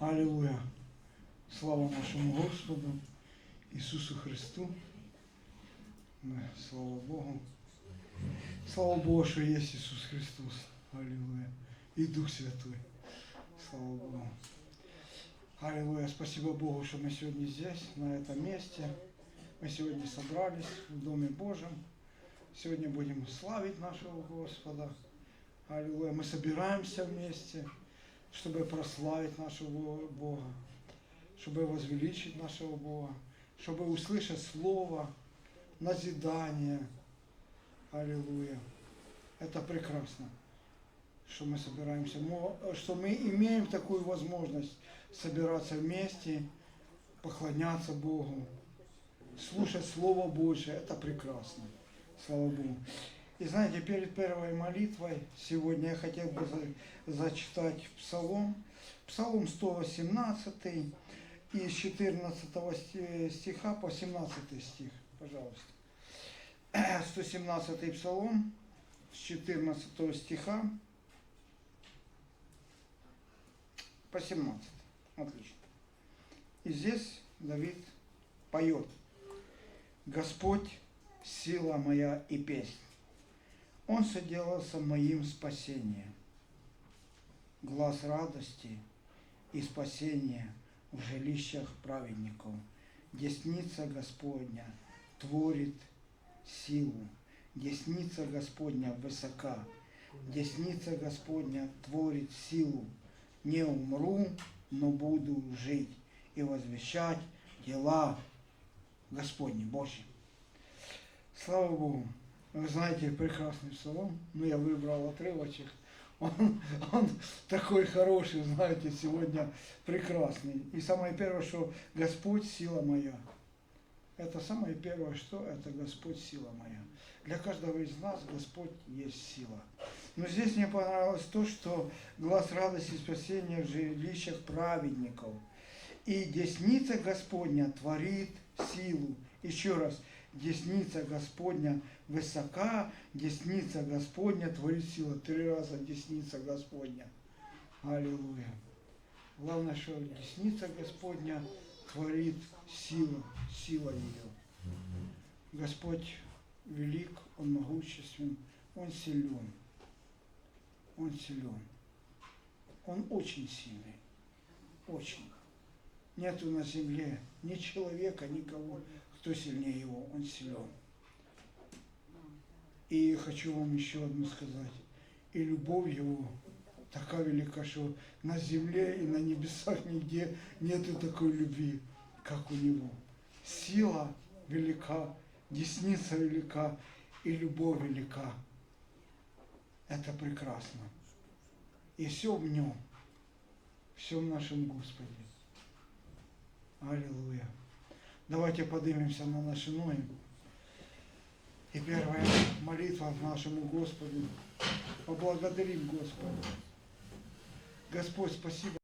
Аллилуйя. Слава нашему Господу Иисусу Христу. Слава Богу. Слава Богу, что есть Иисус Христос. Аллилуйя. И Дух Святой. Слава Богу. Аллилуйя. Спасибо Богу, что мы сегодня здесь, на этом месте. Мы сегодня собрались в Доме Божьем. Сегодня будем славить нашего Господа. Аллилуйя. Мы собираемся вместе, чтобы прославить нашего Бога, чтобы возвеличить нашего Бога, чтобы услышать Слово, назидание. Аллилуйя. Это прекрасно, что мы собираемся, что мы имеем такую возможность собираться вместе, поклоняться Богу, слушать Слово Божье. Это прекрасно. Слава Богу. И знаете, перед первой молитвой сегодня я хотел бы за- зачитать Псалом. Псалом 118 и с 14 сти- стиха по 17 стих. Пожалуйста. 117 Псалом с 14 стиха по 17. Отлично. И здесь Давид поет. Господь, сила моя и песнь. Он соделался моим спасением. Глаз радости и спасения в жилищах праведников. Десница Господня творит силу. Десница Господня высока. Десница Господня творит силу. Не умру, но буду жить и возвещать дела Господни Божьи. Слава Богу. Вы знаете, прекрасный псалом, но я выбрал отрывочек. Он, он такой хороший, знаете, сегодня прекрасный. И самое первое, что Господь сила моя. Это самое первое, что это Господь сила моя. Для каждого из нас Господь есть сила. Но здесь мне понравилось то, что глаз радости и спасения в жилищах праведников. И десница Господня творит силу. Еще раз, десница Господня высока, десница Господня творит силу. Три раза десница Господня. Аллилуйя. Главное, что десница Господня творит силу, сила ее. Господь велик, Он могуществен, Он силен. Он силен. Он очень сильный. Очень. Нету на земле ни человека, никого, кто сильнее его. Он силен. И хочу вам еще одну сказать. И любовь его такая велика, что на земле и на небесах нигде нету такой любви, как у него. Сила велика, десница велика и любовь велика. Это прекрасно. И все в нем, все в нашем Господе. Аллилуйя. Давайте поднимемся на наши ноги. И первая молитва нашему Господу. Поблагодарим Господа. Господь, спасибо.